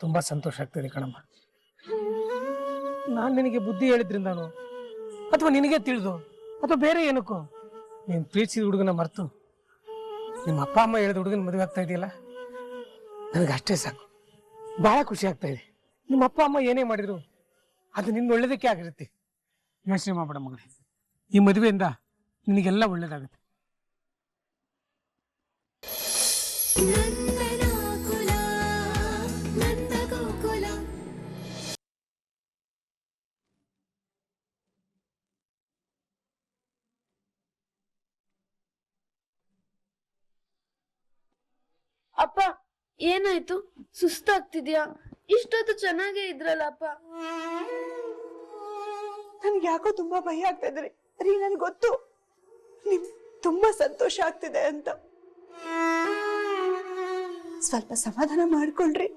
ತುಂಬಾ ಸಂತೋಷ ಆಗ್ತಿದೆ ಕಣಮ್ಮ. ನಾನು ನಿನಗೆ ಬುದ್ಧಿ ಹೇಳಿದ್ರಿಂದಾನು ಅಥವಾ ನಿನಗೆ ತಿಳಿದು? ಅಥವಾ ಬೇರೆ ಏನಕ್ಕೋ? ನೀನು ಪ್ರೀತಿಸಿದ ಹುಡುಗನ ಮರೆತು. ನಿಮ್ಮ ಅಪ್ಪ ಅಮ್ಮ ಹೇಳಿದ ಹುಡುಗನ ಮದುವೆ ಆಗ್ತಾ ಇದೆಯಲ್ಲ? ನನಗೆ ಅಷ್ಟೇ ಸಾಕು. ಬಹಳ ಖುಷಿ ಆಗ್ತಾ ಇದೆ. ನಿಮ್ಮ ಅಪ್ಪ ಅಮ್ಮ ಏನೇ ಮಾಡಿದ್ರು ಅದು ನಿನ್ನ ಒಳ್ಳೇದಕ್ಕೆ ಆಗಿರುತ್ತೆ. ಯೋಚನೆ ಮಾಡಬೇಡ ಮಗಳೇ. ಈ ಮದುವೆಯಿಂದ ನಿನಗೆಲ್ಲ ಒಳ್ಳೇದಾಗುತ್ತೆ. ಏನಾಯ್ತು? ಸುಸ್ತಾಗ್ತಿದ್ಯಾ? ಇಷ್ಟೊತ್ತು ಚೆನ್ನಾಗೇ ಇದ್ರಲ್ಲಪ್ಪ. ನನ್ಗೆ ಯಾಕೋ ತುಂಬಾ ಭಯ ಆಗ್ತಾ ಇದ್ರಿ. ರೀ ನನ್ಗೆ ಗೊತ್ತು. ನಿಮ್ ತುಂಬಾ ಸಂತೋಷ ಆಗ್ತಿದೆ ಅಂತ. ಸ್ವಲ್ಪ ಸಮಾಧಾನ ಮಾಡ್ಕೊಳ್ರಿ.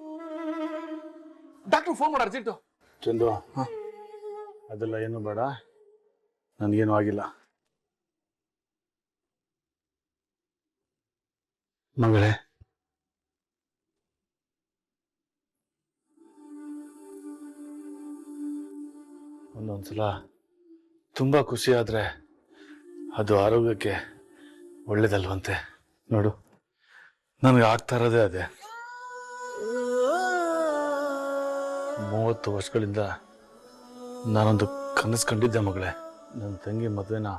ಡಾಕ್ಟರ್ ಫೋನ್ ಮಾಡ ಅರ್ಜೆಂಟು. ಚಂದು ಅದೆಲ್ಲ ಏನು ಬೇಡ. ನನಗೇನು ಆಗಿಲ್ಲ. ಮಗಳೇ ಒಂದೊಂದ್ಸಲ ತುಂಬಾ ಆದ್ರೆ ಅದು ಆರೋಗ್ಯಕ್ಕೆ ಒಳ್ಳೇದಲ್ವಂತೆ. ನೋಡು, ನನಗೆ ಆಗ್ತಾ ಇರೋದೇ ಅದೇ. ಮೂವತ್ತು ವರ್ಷಗಳಿಂದ ನಾನೊಂದು ಕನಸು ಕಂಡಿದ್ದೆ ಮಗಳೇ. ನನ್ನ ತಂಗಿ ಮದುವೆನ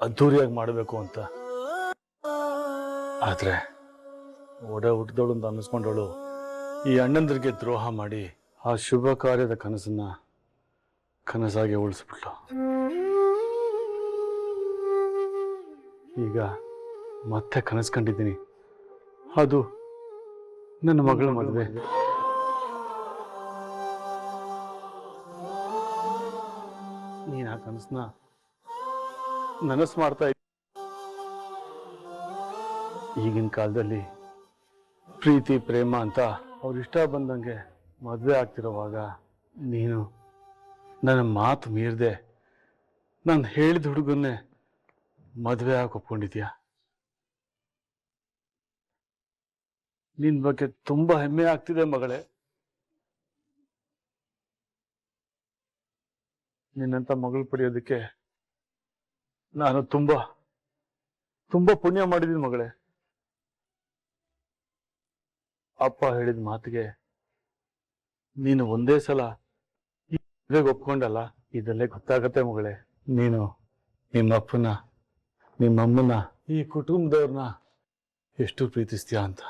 ಅದ್ಧೂರಿಯಾಗಿ ಮಾಡಬೇಕು ಅಂತ. ಆದ್ರೆ ಒಡೆ ಹುಟ್ಟಿದವಳು ಅಂತ ಅನ್ನಿಸ್ಕೊಂಡವಳು ಈ ಅಣ್ಣಂದ್ರಿಗೆ ದ್ರೋಹ ಮಾಡಿ ಆ ಶುಭ ಕಾರ್ಯದ ಕನಸನ್ನ ಕನಸಾಗಿ ಉಳಿಸ್ಬಿಟ್ಲು ಈಗ ಮತ್ತೆ ಕನಸು ಕಂಡಿದ್ದೀನಿ ಅದು ನನ್ನ ಮಗಳ ಮದುವೆ. ನೀನು ಆ ಕನಸನ್ನ ನನಸು ಮಾಡ್ತಾ ಇದ್ದ. ಈಗಿನ ಕಾಲದಲ್ಲಿ ಪ್ರೀತಿ, ಪ್ರೇಮ ಅಂತ ಅವ್ರ ಇಷ್ಟ ಬಂದಂಗೆ ಮದುವೆ ಆಗ್ತಿರೋವಾಗ ನೀನು ನನ್ನ ಮಾತು ಮೀರದೆ ನಾನು ಹೇಳಿದ ಹುಡುಗನ್ನೇ ಮದುವೆ ಆಗಿ ಒಪ್ಕೊಂಡಿದ್ಯಾ ನಿನ್ ಬಗ್ಗೆ ತುಂಬಾ ಹೆಮ್ಮೆ ಆಗ್ತಿದೆ ಮಗಳೇ. ನಿನ್ನಂತ ಮಗಳು ಪಡೆಯೋದಕ್ಕೆ ನಾನು ತುಂಬಾ ತುಂಬಾ ಪುಣ್ಯ ಮಾಡಿದೀನಿ ಮಗಳೇ. ಅಪ್ಪ ಹೇಳಿದ ಮಾತಿಗೆ ನೀನು ಒಂದೇ ಸಲ ಮದ್ವೆಗ್ ಒಪ್ಕೊಂಡಲ್ಲ? ಇದಲ್ಲೇ ಗೊತ್ತಾಗತ್ತೆ ಮಗಳೇ. ನೀನು ನಿಮ್ಮ ಅಪ್ಪನ ನಿಮ್ಮಮ್ಮನ ಈ ಕುಟುಂಬದವ್ರನ್ನ ಎಷ್ಟು ಪ್ರೀತಿಸ್ತೀಯ ಅಂತ.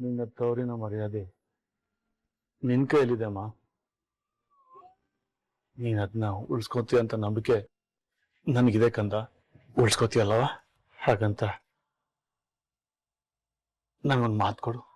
ನಿನ್ನ ತವರಿನ ಮರ್ಯಾದೆ ನಿನ್ ಕೈಯಲ್ಲಿದೆ, ಅಮ್ಮ. ನೀನ್ ಅದನ್ನ ಉಳಿಸ್ಕೋತೀಯ ಅಂತ ನಂಬಿಕೆ ನನಗಿದೆ ಕಂದ. ಉಳ್ಸ್ಕೊತೀಯಲ್ಲವಾ? ಹಾಗಂತ ನನಗೊಂದು ಮಾತು ಕೊಡು.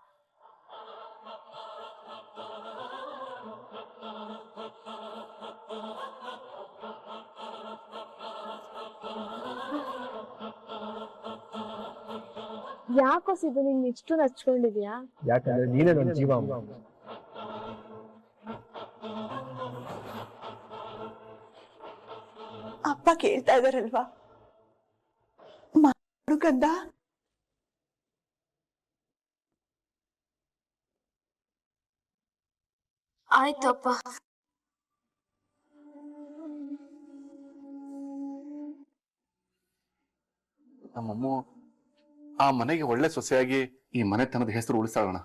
ಯಾಕೋ ಸಿದ್ದು ನಿನ್ ಇಷ್ಟು ನಚ್ಕೊಂಡಿದ್ಯಾ? ಯಾಕಂದ್ರೆ ನೀನೇ ನನ್ನ ಜೀವ ಅಮ್ಮ. ಅಪ್ಪ ಕೇಳ್ತಾ ಇದಾರಲ್ವಾ? ಮಾಡು ಕಂದ ಆಯ್ತು ಅಪ್ಪ ನಮ್ಮಮ್ಮ ಆ ಮನೆಗೆ ಒಳ್ಳೆ ಸೊಸೆಯಾಗಿ ಈ ಮನೆತನದ ಹೆಸರು ಉಳಿಸಾಳಣ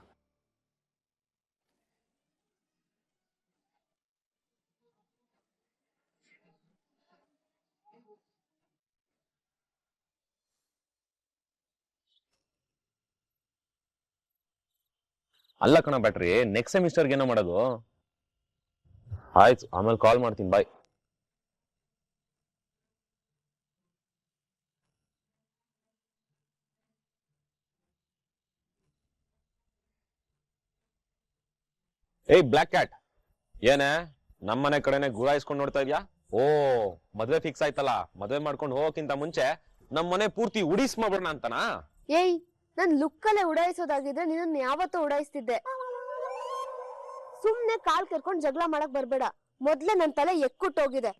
ಅಲ್ಲ ಕಣ ಬ್ಯಾಟ್ರಿ ನೆಕ್ಸ್ಟ್ ಸೆಮಿಸ್ಟರ್ಗೆ ಏನೋ ಮಾಡೋದು. ಆಯ್ತು, ಆಮೇಲೆ ಕಾಲ್ ಮಾಡ್ತೀನಿ ಬಾಯ್ ಏಯ್ ಬ್ಲ್ಯಾಕ್ ಕ್ಯಾಟ್ ಏನೇ? ನಮ್ಮನೆ ಕಡೆನೆ ಗುರಾಯಿಸ್ಕೊಂಡು ನೋಡ್ತಾ ಇದ್ಯಾ? ಓ ಮದ್ವೆ ಫಿಕ್ಸ್ ಆಯ್ತಲ್ಲ. ಮದ್ವೆ ಮಾಡ್ಕೊಂಡು ಹೋಗೋಕ್ಕಿಂತ ಮುಂಚೆ ನಮ್ಮನೆ ಪೂರ್ತಿ ಉಡಿಸ್ ಅಂತನಾ? ಏಯ್ ನನ್ ಲುಕ್ಕಲ್ಲೇ ಉಡಾಯಿಸೋದಾಗಿದ್ರೆ ನಿನ್ನ ಯಾವತ್ತೂ ಉಡಾಯಿಸ್ತಿದ್ದೆ. ಸುಮ್ನೆ ಕಾಲ್ ಕರ್ಕೊಂಡ್ ಜಗಳ ಮಾಡಕ್ ಬರ್ಬೇಡ. ಮೊದ್ಲೇ ನನ್ ತಲೆ ಎಕ್ಕುಟ್ಟೋಗಿದೆ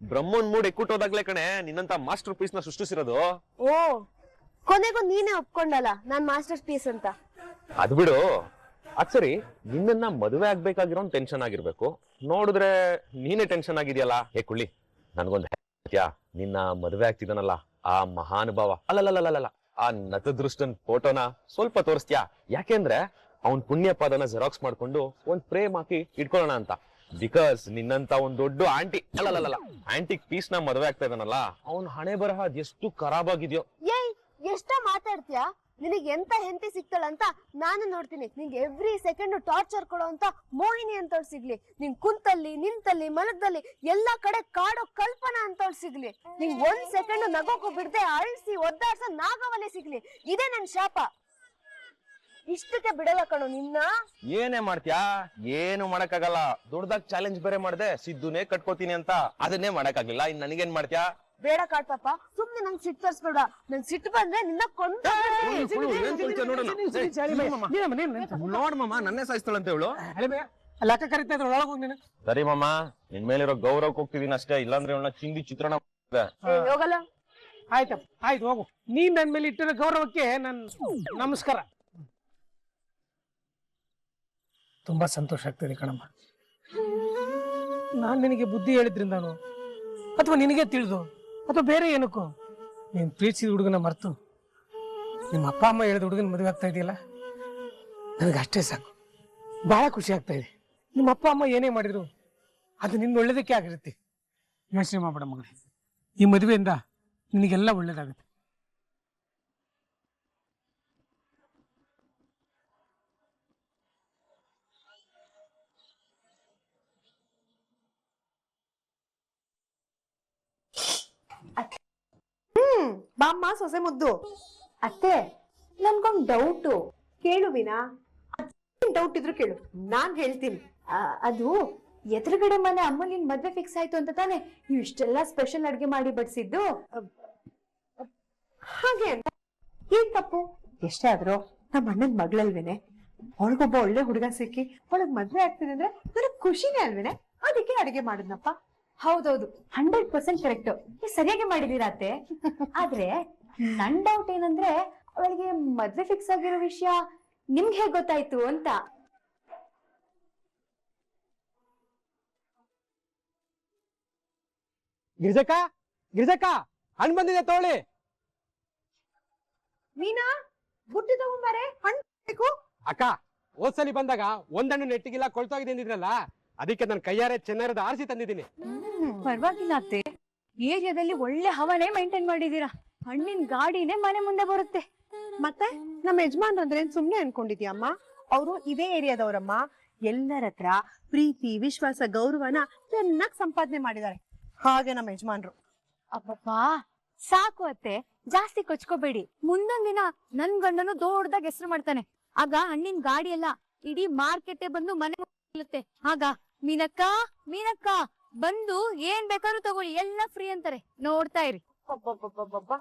ಬ್ರಹ್ಮನ್ ಮೂಡ್ ಎಕ್ಕುಟ್ಟೋದಾಗ್ಲೇ ಕಣೆ ನಿನ್ನಂತ ಮಾಸ್ಟರ್ ಪೀಸ್ನ ಸೃಷ್ಟಿಸಿರೋದು. ಓ ಕೊನೆಗೂ ನೀನೇ ಒಪ್ಕೊಂಡಲ್ಲ ನಾನ್ ಮಾಸ್ಟರ್ ಪೀಸ್ ಅಂತ. ಅದ್ ಬಿಡು. ಅದ್ ಸರಿ, ನಿನ್ನನ್ನ ಮದುವೆ ಆಗ್ಬೇಕಾಗಿರೋ ಟೆನ್ಷನ್ ಆಗಿರ್ಬೇಕು. ನೋಡಿದ್ರೆ ನೀನೇ ಟೆನ್ಷನ್ ಆಗಿದೆಯಲ್ಲ? ಹೇ ಕುಳ್ಳಿ, ನನ್ಗೊಂದು ನಿನ್ನ ಮದುವೆ ಆಗ್ತಿದ್ದಾನಲ್ಲ ಆ ಮಹಾನುಭಾವ. ಅಲ್ಲಲ್ಲಲ್ಲಲ್ಲ ಆ ನತದೃಷ್ಟನ್ ಫೋಟೋನ ಸ್ವಲ್ಪ ತೋರಿಸ್ತ್ಯಾ? ಯಾಕೆಂದ್ರೆ ಅವನ್ ಪುಣ್ಯ ಪದನ ಜೆರಾಕ್ಸ್ ಮಾಡ್ಕೊಂಡು ಒಂದ್ ಫ್ರೇಮ್ ಹಾಕಿ ಇಟ್ಕೊಳ್ಳೋಣ ಅಂತ. ಬಿಕಾಸ್ ನಿನ್ನಂತ ಒಂದ್ ದೊಡ್ಡ ಆಂಟಿ ಅಲ್ಲಲ್ಲಲ್ಲ ಆಂಟಿ ಪೀಸ್ನ ಮದುವೆ ಆಗ್ತಾ ಇದ್ದಾನಲ್ಲ ಅವ್ನ್ ಹಣೆ ಬರಹ ಎಷ್ಟು ಖರಾಬ್ ಆಗಿದ್ಯೋ. ಎಷ್ಟ ಮಾತಾಡ್ತೀಯಾ? ನಿನಗೆ ಎಂತ ಹೆಂಡತಿ ಸಿಕ್ತಳಂತ ನಾನು ನೋಡ್ತೀನಿ. ನಿಂಗೆ ಎವ್ರಿ ಸೆಕೆಂಡ್ ಟಾರ್ಚರ್ ಕೊಡೋ ಅಂತ ಮೋಹಿನಿ ಅಂತವಳು ಸಿಗ್ಲಿ. ನಿನ್ ಕುಂತಲ್ಲಿ, ನಿಂತಲ್ಲಿ, ಮಲಗದಲ್ಲಿ ಎಲ್ಲಾ ಕಡೆ ಕಾಡೋ ಕಲ್ಪನಾ ಅಂತವಳು ಸಿಗ್ಲಿ. ನಿಂಗ್ ಒಂದ್ ಸೆಕೆಂಡ್ ನಗೋಕು ಬಿಡದೆ ಅಳಿಸಿ ಒದ್ದಾಡ್ಸ ನಾಗವಲೆ ಸಿಗ್ಲಿ. ಇದೇ ನನ್ ಶಾಪ. ಇಷ್ಟಕ್ಕೆ ಬಿಡಲ್ಲ ಕಣೋ ನಿನ್ನ. ಏನೇ ಮಾಡ್ತ್ಯಾ? ಏನು ಮಾಡಕ್ಕಾಗಲ್ಲ. ದೊಡ್ಡದಾಗ ಚಾಲೆಂಜ್ ಬೇರೆ ಮಾಡ್ದೆ, ಸಿದ್ದುನೇ ಕಟ್ಕೋತೀನಿ ಅಂತ. ಅದನ್ನೇ ಮಾಡಕ್ಕಾಗ್ಲಿಲ್ಲ. ಇನ್ ನನಗೇನ್ ಮಾಡ್ತ್ಯಾ? ಬೇಡ ಕಾಡ್ತಪ್ಪ ಸುಮ್ನೆ ನಂಗ್ ಸಿಟ್ಟು ತರ್ಸ್ಬೇಡ. ನಂಗ್ ಸಿಟ್ಟು ಬಂದ್ರೆ ನಿನ್ನ ಕೊಂದ ನೋಡ್ ಮಮ್ಮ ನನ್ನೇ ಸಾಯಿಸ್ತಾಳಂತ ಹೇಳು ಅಳಿಮೆ ಅಲ್ಲಿ ಅಕ್ಕ ಕರಿತಾ ಇದ್ರು ಒಳಗೆ ಹೋಗಿ ನೀನು. ಸರಿ ಮಮ್ಮ ನಿನ್ ಮೇಲಿರೋ ಗೌರವಕ್ಕೆ ಹೋಗ್ತಿದೀನಿ ಅಷ್ಟೇ ಇಲ್ಲಾಂದ್ರೆ ಇವಳನ್ನ ಚಿಂದಿ ಚಿತ್ರಣ ಹೋಗಲ್ಲ. ಆಯ್ತಪ್ಪ ಆಯ್ತು ಹೋಗು. ನೀನ್ ನನ್ ಮೇಲೆ ಇಟ್ಟಿರೋ ಗೌರವಕ್ಕೆ ನನ್ ನಮಸ್ಕಾರ. ತುಂಬಾ ಸಂತೋಷ ಆಗ್ತಿದೆ ಕಣಮ್ಮ. ನಾನ್ ನಿನಗೆ ಬುದ್ಧಿ ಹೇಳಿದ್ರಿಂದಾನು? ಅಥವಾ ನಿನಗೆ ತಿಳಿದು? ಅಥವಾ ಬೇರೆ ಏನಕ್ಕೂ? ನೀನು ಪ್ರೀತಿಸಿದ ಹುಡುಗನ ಮರ್ತು. ನಿಮ್ಮ ಅಪ್ಪ, ಅಮ್ಮ ಹೇಳಿದ ಹುಡುಗನ ಮದುವೆ ಆಗ್ತಾ ಇದೆಯಲ್ಲ? ನನಗೆ ಅಷ್ಟೇ ಸಾಕು. ಬಹಳ ಖುಷಿ ಆಗ್ತಾ ಇದೆ. ನಿಮ್ಮ ಅಪ್ಪ, ಅಮ್ಮ ಏನೇ ಮಾಡಿದ್ರು, ಅದು ನಿನ್ನ ಒಳ್ಳೇದಕ್ಕೆ ಆಗಿರುತ್ತೆ. ಯೋಚನೆ ಮಾಡಬೇಡ ಮಗಳೇ ಈ ಮದುವೆಯಿಂದ ನಿನಗೆಲ್ಲ ಒಳ್ಳೇದಾಗುತ್ತೆ. ಹ್ಮ್, ಬಾಮ್ಮ, ಸೊಸೆ ಮುದ್ದು. ಅತ್ತೆ, ನನ್ಗೊಂದ್ ಡೌಟು ಕೇಳು ವೀಣಾ. ಡೌಟ್ ಇದ್ರು ಕೇಳು. ನಾನ್ ಹೇಳ್ತೀನಿ. ಅದು ಎದುರುಗಡೆ ಮನೆ ಅಮ್ಮ ನಿನ್ ಮದ್ವೆ ಫಿಕ್ಸ್ ಆಯ್ತು ಅಂತ ತಾನೆ ನೀವು ಇಷ್ಟೆಲ್ಲ ಸ್ಪೆಷಲ್ ಅಡ್ಗೆ ಮಾಡಿ ಬಡಿಸಿದ್ದು? ಹಾಗೆ ಅಂತ. ಏನ್ ತಪ್ಪು? ಎಷ್ಟೇ ಆದ್ರೂ ನಮ್ಮ ಅಣ್ಣನ್ ಮಗಳಲ್ವೇನೆ. ಅವಳಿಗೊಬ್ಬ ಒಳ್ಳೆ ಹುಡುಗ ಸಿಕ್ಕಿ ಅವಳಗ್ ಮದ್ವೆ ಆಗ್ತಿದೆ ಅಂದ್ರೆ ನನಗ್ ಖುಷಿನೇ ಅಲ್ವೇನೆ? ಅದಕ್ಕೆ ಅಡಿಗೆ ಮಾಡಿದ್ನಪ್ಪ. ಹೌದೌದು ಹಂಡ್ರೆಡ್ ಪರ್ಸೆಂಟ್ ಕರೆಕ್ಟ್ ನೀವು ಸರಿಯಾಗಿ ಮಾಡಿದೀರಾ ಅತ್ತೆ? ಆದ್ರೆ ನನ್ ಡೌಟ್ ಏನಂದ್ರೆ ಅವಳಿಗೆ ಮದ್ವೆ ಫಿಕ್ಸ್ ಆಗಿರೋ ವಿಷಯ ನಿಮ್ಗೆ ಹೇಗ್ ಗೊತ್ತಾಯ್ತು ಅಂತ. ಗಿರಿಜಕ್ಕ ಗಿರಿಜಕ್ಕ ಹಣ್ಣು ಬಂದಿದೆ ತಗೊಳ್ಳಿ. ಮೀನಾ ಬುಟ್ಟಿ ತಗೊಂಬಾರೆ ಹಣ್ಣು ಬೇಕು. ಅಕ್ಕ ಹೋದ್ಸಲಿ ಬಂದಾಗ ಒಂದಣ್ಣು ನೆಟ್ಟಿಗಿಲ್ಲ ಕೊಳ್ತೋಗಿದೆ ಅಂದಿದ್ರಲ್ಲ. ಅದಕ್ಕೆ ನನ್ನ ಕೈಯಾರೆ ಚೆನ್ನಾಗಿರೋದು ಆರಿಸಿ ತಂದಿದ್ದೀನಿ. ಪರವಾಗಿಲ್ಲ ಅತ್ತೆ. ಏರಿಯಾದಲ್ಲಿ ಒಳ್ಳೆ ಹವಾನೇ ಮೈಂಟೈನ್ ಮಾಡಿದೀರಾ ಹಣ್ಣಿನ ಗಾಡಿನೇ ಮನೆ ಮುಂದೆ ಬರುತ್ತೆ. ಮತ್ತೆ ನಮ್ಮ ಯಜಮಾನ್ ಅಂದ್ರೆ ಸುಮ್ನೆ ಅನ್ಕೊಂಡಿದ್ಯಮ್ಮ? ಅವರು ಇದೇ ಏರಿಯಾದವರಮ್ಮ. ಎಲ್ಲರ ಹತ್ರ ಪ್ರೀತಿ ವಿಶ್ವಾಸ ಗೌರವನ ಚೆನ್ನಾಗಿ ಸಂಪಾದನೆ ಮಾಡಿದ್ದಾರೆ. ಹಾಗೆ ನಮ್ಮ ಯಜಮಾನ್ರು. ಅಪ್ಪ ಸಾಕು ಅತ್ತೆ. ಜಾಸ್ತಿ ಕೊಚ್ಕೋಬೇಡಿ. ಮುಂದೊಂದ್ ದಿನ ನನ್ ಗಂಡನು ದೊಡ್ಡದಾಗ ಹೆಸರು ಮಾಡ್ತಾನೆ. ಆಗ ಹಣ್ಣಿನ ಗಾಡಿ ಎಲ್ಲ ಇಡೀ ಮಾರ್ಕೆಟ್ ಬಂದು ಮನೆ ನಿಲ್ಲುತ್ತೆ ಆಗ ಮೀನಕ್ಕ ಮೀನಕ್ಕ ಬಂದು ಏನ್ ಬೇಕಾದ್ರೂ ತಗೊಳ್ಳಿ ಎಲ್ಲ ಫ್ರೀ ಅಂತಾರೆ. ನೋಡ್ತಾ ಇರಿ. ಅಬ್ಬಬ್ಬಬ್ಬಬ್ಬಬ್ಬ.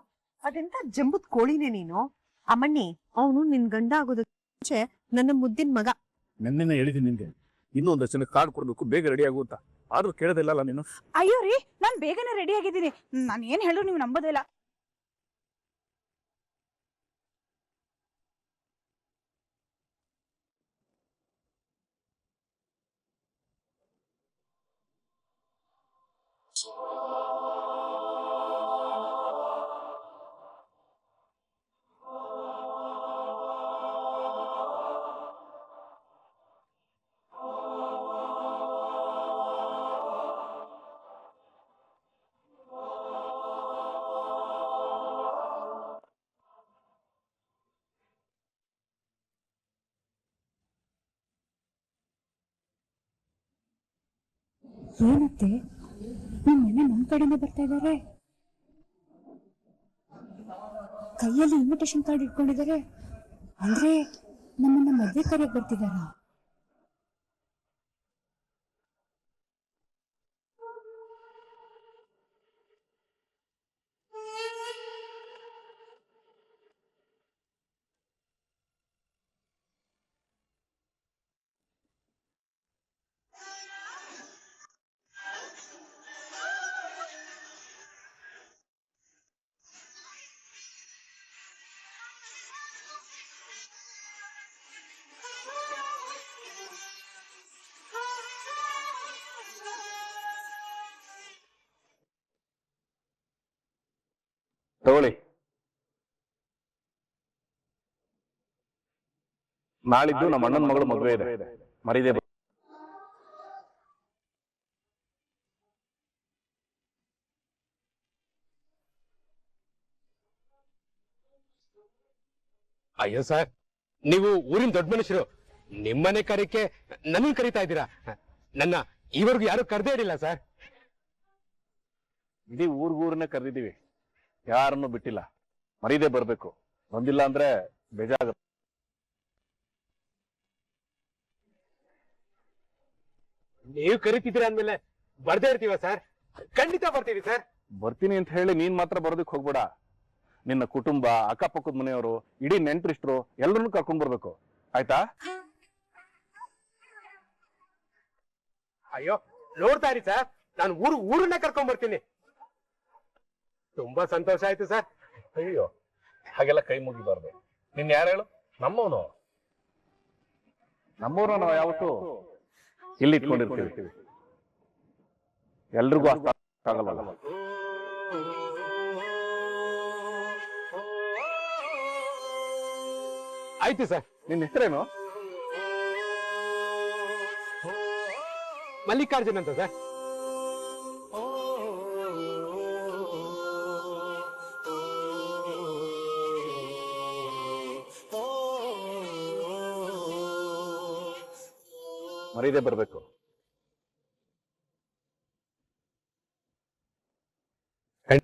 ಅದೆಂತ ಜಂಬುದ್ ಕೋಳಿನೇ ನೀನು? ಅಮ್ಮಣ್ಣಿ ಅವನು ನಿನ್ ಗಂಡ ಆಗೋದಕ್ಕೆ ಮುಂಚೆ ನನ್ನ ಮುದ್ದಿನ ಮಗ. ನೆನ್ನೆನೆ ಹೇಳಿದ್ದೀನಿ ನಿನ್ಗೆ. ಇನ್ನೂ ಒಂದಷ್ಟು ಜನ ಕಾರ್ಡ್ ಕೊಡ್ಬೇಕು ಬೇಗ ರೆಡಿ ಆಗು ಅಂತ. ಆದ್ರೂ ಕೇಳೋದಿಲ್ಲಲ್ಲ ನೀನು? ಅಯ್ಯೋ ರೀ ನಾನ್ ಬೇಗನೆ ರೆಡಿ ಆಗಿದ್ದೀನಿ. ನಾನು ಏನ್ ಹೇಳು ನೀವು ನಂಬೋದಿಲ್ಲ ಏನತ್ತೆ? ನಿಮ್ ಮನೆ ನಮ್ ಕಡೆನೆ ಬರ್ತಾ ಇದ್ದಾರೆ ಕೈಯಲ್ಲಿ ಇನ್ವಿಟೇಷನ್ ಕಾರ್ಡ್ ಇಟ್ಕೊಂಡಿದ್ದಾರೆ ಅಂದ್ರೆ ನಮ್ಮನ್ನ ಮದ್ವೆ ಕರೆಯಕ್ ಬರ್ತಿದಾರ? ತಗೊಳ್ಳಿ. ನಾಳಿದ್ದು ನಮ್ಮ ಅಣ್ಣನ ಮಗಳು ಮದುವೆ ಇದೆ. ಮರಿದೆ ಅಯ್ಯೋ ಸರ್ ನೀವು ಊರಿನ ದೊಡ್ಡ ಮನುಷ್ಯರು. ನಿಮ್ಮನೆ ಕರೀಕೆ ನನಗೆ ಕರಿತಾ ಇದ್ದೀರಾ? ನನ್ನ ಈವರೆಗೂ ಯಾರು ಕರೆದೇ ಇರಲಿಲ್ಲ ಸರ್. ಇಡೀ ಊರ್ಗೂರನ್ನೇ ಕರೆದಿದ್ದೀವಿ. ಯಾರನ್ನು ಬಿಟ್ಟಿಲ್ಲ. ಮರೀದೆ ಬರ್ಬೇಕು. ಬಂದಿಲ್ಲ ಅಂದ್ರೆ ಬೇಜಾಗ ನೀವು ಕರಿತಿದ್ರೆ ಅಂದ್ಮೇಲೆ ಬರ್ದೇ ಇರ್ತೀವ ಸರ್? ಖಂಡಿತ ಬರ್ತೀವಿ ಸರ್. ಬರ್ತೀನಿ ಅಂತ ಹೇಳಿ ನೀನ್ ಮಾತ್ರ ಬರೋದಕ್ಕೆ ಹೋಗ್ಬೇಡ. ನಿನ್ನ ಕುಟುಂಬ ಅಕ್ಕಪಕ್ಕದ ಮನೆಯವರು ಇಡೀ ನೆಂಟ್ರಿಷ್ಟ್ರು ಎಲ್ಲರನ್ನೂ ಕರ್ಕೊಂಡ್ ಬರ್ಬೇಕು. ಆಯ್ತಾ? ಅಯ್ಯೋ ನೋಡ್ತಾ ಇರಿ ಸರ್. ನಾನು ಊರು ಊರನ್ನ ಕರ್ಕೊಂಡ್ ಬರ್ತೀನಿ. ತುಂಬಾ ಸಂತೋಷ ಆಯ್ತು ಸರ್. ಅಯ್ಯೋ ಹಾಗೆಲ್ಲ ಕೈ ಮುಗಿಬಾರ್ದು. ನಿನ್ ಯಾರು ಹೇಳು? ನಮ್ಮವನು. ನಮ್ಮವ್ರು ನಾವು ಯಾವತ್ತು ಇಲ್ಲಿ ಇಟ್ಕೊಂಡಿರ್ತೀವಿ. ಎಲ್ರಿಗೂ ಅರ್ಥ ಆಗಲ್ಲ. ಆಯ್ತು ಸರ್. ನಿನ್ನ ಹೆಸರೇನು? ಮಲ್ಲಿಕಾರ್ಜುನ್ ಅಂತ ಸರ್. ಮರೀದೆ ಬರ್ಬೇಕು ನಿ